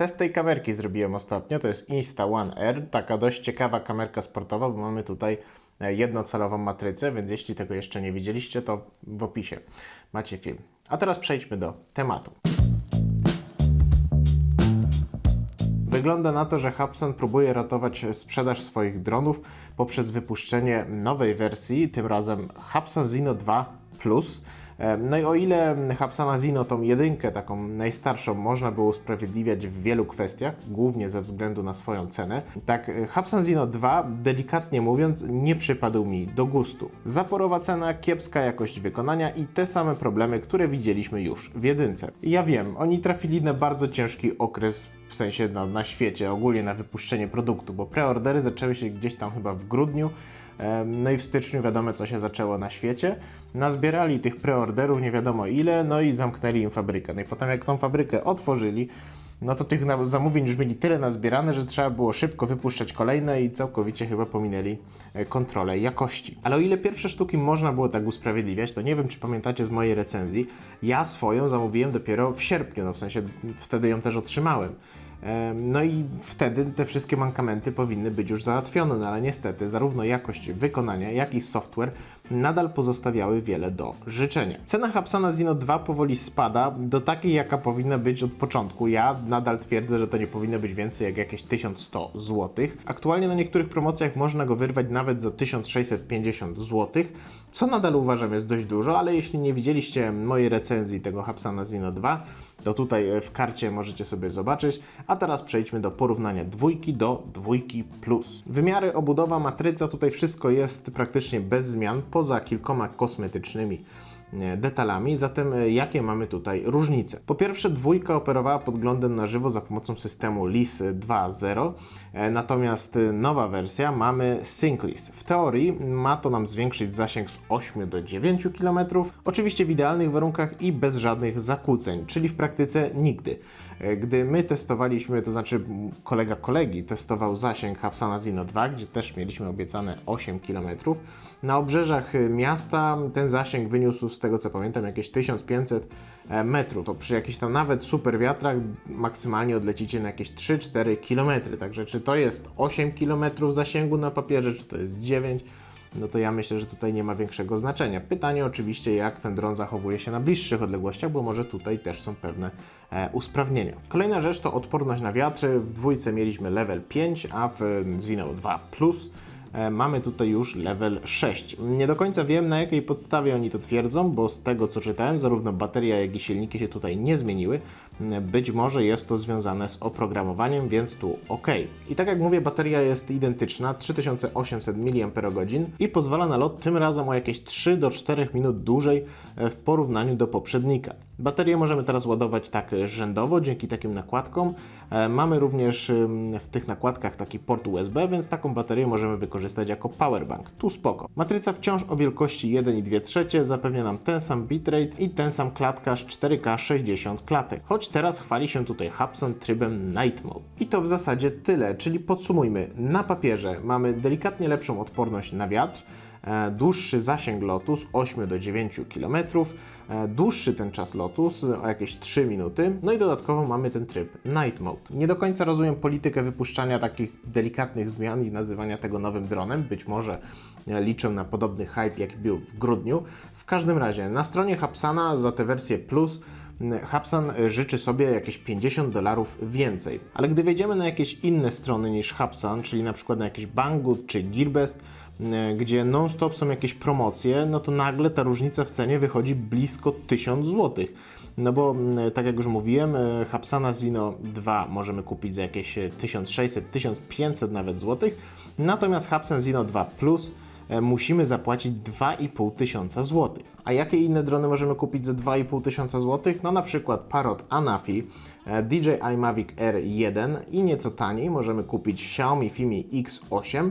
Test tej kamerki zrobiłem ostatnio, to jest Insta One R, taka dość ciekawa kamerka sportowa, bo mamy tutaj e, jednocelową matrycę, więc jeśli tego jeszcze nie widzieliście, to w opisie macie film. A teraz przejdźmy do tematu. Wygląda na to, że Hubsan próbuje ratować sprzedaż swoich dronów poprzez wypuszczenie nowej wersji, tym razem Hubsan Zino 2 Plus. No i o ile Hubsana Zino, tą jedynkę, taką najstarszą, można było usprawiedliwiać w wielu kwestiach, głównie ze względu na swoją cenę, tak e, Hubsan Zino 2, delikatnie mówiąc, nie przypadł mi do gustu. Zaporowa cena, kiepska jakość wykonania i te same problemy, które widzieliśmy już w jedynce. Ja wiem, oni trafili na bardzo ciężki okres w sensie no, na świecie, ogólnie na wypuszczenie produktu, bo preordery zaczęły się gdzieś tam chyba w grudniu, no i w styczniu wiadomo co się zaczęło na świecie. Nazbierali tych preorderów nie wiadomo ile, no i zamknęli im fabrykę. No i potem jak tą fabrykę otworzyli, no to tych zamówień już mieli tyle nazbierane, że trzeba było szybko wypuszczać kolejne i całkowicie chyba pominęli e, kontrolę jakości. Ale o ile pierwsze sztuki można było tak usprawiedliwiać, to nie wiem, czy pamiętacie z mojej recenzji, ja swoją zamówiłem dopiero w sierpniu, no w sensie wtedy ją też otrzymałem. No i wtedy te wszystkie mankamenty powinny być już załatwione, no ale niestety zarówno jakość wykonania, jak i software nadal pozostawiały wiele do życzenia. Cena Hapsana Zino 2 powoli spada do takiej, jaka powinna być od początku. Ja nadal twierdzę, że to nie powinno być więcej jak jakieś 1100 zł. Aktualnie na niektórych promocjach można go wyrwać nawet za 1650 zł, co nadal uważam jest dość dużo, ale jeśli nie widzieliście mojej recenzji tego Hapsana Zino 2, to tutaj e, w karcie możecie sobie zobaczyć. A teraz przejdźmy do porównania dwójki do dwójki plus. Wymiary, obudowa, matryca, tutaj wszystko jest praktycznie bez zmian, poza kilkoma kosmetycznymi detalami. Zatem e, jakie mamy tutaj różnice? Po pierwsze, dwójka operowała podglądem na żywo za pomocą systemu LIS 2.0, e, natomiast e, nowa wersja mamy SyncLIS. W teorii ma to nam zwiększyć zasięg z 8 do 9 km, oczywiście w idealnych warunkach i bez żadnych zakłóceń, czyli w praktyce nigdy. E, Gdy my testowaliśmy, to znaczy kolega kolegi testował zasięg Hapsana Zino 2, gdzie też mieliśmy obiecane 8 km, na obrzeżach y, miasta ten zasięg wyniósł, z tego co pamiętam, jakieś 1500 e, metrów. To przy jakichś tam nawet super wiatrach maksymalnie odlecicie na jakieś 3-4 km. Także czy to jest 8 km zasięgu na papierze, czy to jest 9 no to ja myślę, że tutaj nie ma większego znaczenia. Pytanie oczywiście, jak ten dron zachowuje się na bliższych odległościach, bo może tutaj też są pewne e, usprawnienia. Kolejna rzecz to odporność na wiatry. W dwójce mieliśmy level 5, a w e, Zino 2 Plus mamy tutaj już level 6. Nie do końca wiem, na jakiej podstawie oni to twierdzą, bo z tego co czytałem, zarówno bateria, jak i silniki się tutaj nie zmieniły. Być może jest to związane z oprogramowaniem, więc tu ok. I tak jak mówię, bateria jest identyczna, 3800 mAh i pozwala na lot tym razem o jakieś 3 do 4 minut dłużej e, w porównaniu do poprzednika. Baterię możemy teraz ładować tak rzędowo dzięki takim nakładkom. E, Mamy również w tych nakładkach taki port USB, więc taką baterię możemy wykorzystać jako powerbank. Tu spoko. Matryca wciąż o wielkości 1,2 trzecie zapewnia nam ten sam bitrate i ten sam klatkarz 4K 60 klatek. Choć teraz chwali się tutaj Hubsan trybem Night Mode. I to w zasadzie tyle, czyli podsumujmy. Na papierze mamy delikatnie lepszą odporność na wiatr, e, dłuższy zasięg lotu z 8 do 9 km, e, dłuższy ten czas lotu o jakieś 3 minuty, no i dodatkowo mamy ten tryb Night Mode. Nie do końca rozumiem politykę wypuszczania takich delikatnych zmian i nazywania tego nowym dronem, być może e, liczę na podobny hype jak był w grudniu. W każdym razie na stronie Hapsana za tę wersję Plus Hubsan życzy sobie jakieś 50 dolarów więcej. Ale gdy wejdziemy na jakieś inne strony niż Hubsan, czyli na przykład na jakieś Banggood czy Gearbest, m, gdzie non-stop są jakieś promocje, no to nagle ta różnica w cenie wychodzi blisko 1000 zł. No bo tak jak już mówiłem, e, Hapsana Zino 2 możemy kupić za jakieś e, 1600-1500 nawet złotych, natomiast Hapsan Zino 2 Plus e, musimy zapłacić 2,5 tysiąca złotych. A jakie inne drony możemy kupić za 2,5 tysiąca złotych? No na przykład Parrot Anafi, e, DJI Mavic R1 i nieco taniej możemy kupić Xiaomi Fimi X8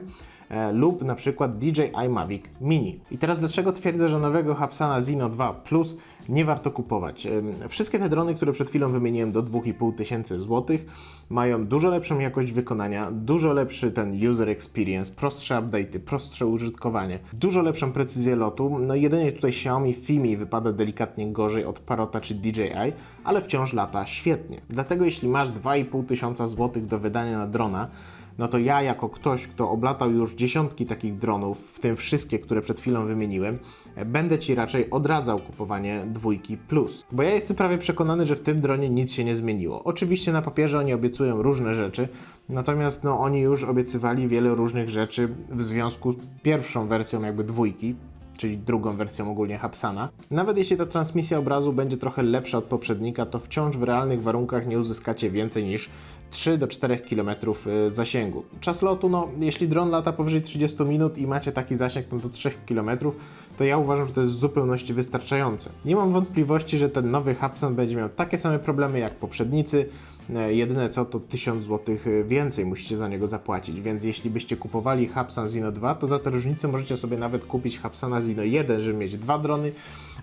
e, lub na przykład DJI Mavic Mini. I teraz dlaczego twierdzę, że nowego Hapsana Zino 2 Plus nie warto kupować. Wszystkie te drony, które przed chwilą wymieniłem do 2,5 tysięcy złotych, mają dużo lepszą jakość wykonania, dużo lepszy ten user experience, prostsze update'y, prostsze użytkowanie, dużo lepszą precyzję lotu. No jedynie tutaj Xiaomi Fimi wypada delikatnie gorzej od Parota czy DJI, ale wciąż lata świetnie. Dlatego jeśli masz 2,5 tysiąca złotych do wydania na drona, no to ja jako ktoś, kto oblatał już dziesiątki takich dronów, w tym wszystkie, które przed chwilą wymieniłem, e, będę Ci raczej odradzał kupowanie dwójki plus. Bo ja jestem prawie przekonany, że w tym dronie nic się nie zmieniło. Oczywiście na papierze oni obiecują różne rzeczy, natomiast no, oni już obiecywali wiele różnych rzeczy w związku z pierwszą wersją jakby dwójki, czyli drugą wersją ogólnie Hapsana. Nawet jeśli ta transmisja obrazu będzie trochę lepsza od poprzednika, to wciąż w realnych warunkach nie uzyskacie więcej niż 3 do 4 km y, zasięgu. Czas lotu, no jeśli dron lata powyżej 30 minut i macie taki zasięg no do 3 km, to ja uważam, że to jest w zupełności wystarczające. Nie mam wątpliwości, że ten nowy Hapsan będzie miał takie same problemy jak poprzednicy, E, Jedyne co to 1000 zł więcej musicie za niego zapłacić, więc jeśli byście kupowali Hapsan Zino 2, to za tę różnicę możecie sobie nawet kupić Hapsana Zino 1, żeby mieć dwa drony,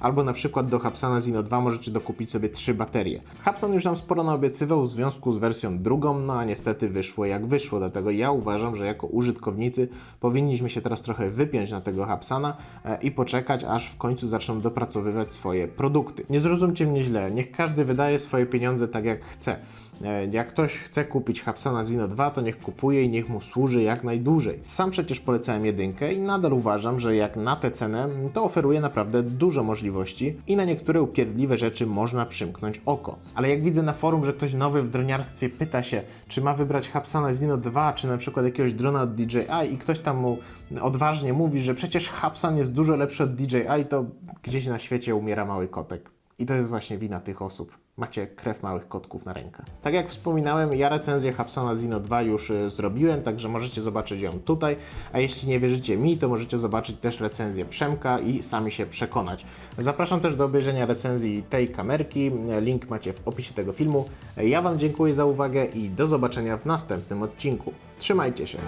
albo na przykład do Hapsana Zino 2 możecie dokupić sobie trzy baterie. Hapsan już nam sporo naobiecywał w związku z wersją drugą, no a niestety wyszło jak wyszło, dlatego ja uważam, że jako użytkownicy powinniśmy się teraz trochę wypiąć na tego Hapsana e, i poczekać, aż w końcu zaczną dopracowywać swoje produkty. Nie zrozumcie mnie źle, niech każdy wydaje swoje pieniądze tak jak chce. E, Jak ktoś chce kupić Hapsana Zino 2, to niech kupuje i niech mu służy jak najdłużej. Sam przecież polecałem jedynkę i nadal uważam, że jak na tę cenę, to oferuje naprawdę dużo możliwości i na niektóre upierdliwe rzeczy można przymknąć oko. Ale jak widzę na forum, że ktoś nowy w droniarstwie pyta się, czy ma wybrać Hapsana Zino 2, czy na przykład jakiegoś drona od DJI i ktoś tam mu odważnie mówi, że przecież Hapsan jest dużo lepszy od DJI, to gdzieś na świecie umiera mały kotek. I to jest właśnie wina tych osób. Macie krew małych kotków na rękach. Tak jak wspominałem, ja recenzję Hapsana Zino 2 już y, zrobiłem, także możecie zobaczyć ją tutaj. A jeśli nie wierzycie mi, to możecie zobaczyć też recenzję Przemka i sami się przekonać. Zapraszam też do obejrzenia recenzji tej kamerki. Link macie w opisie tego filmu. Ja Wam dziękuję za uwagę i do zobaczenia w następnym odcinku. Trzymajcie się.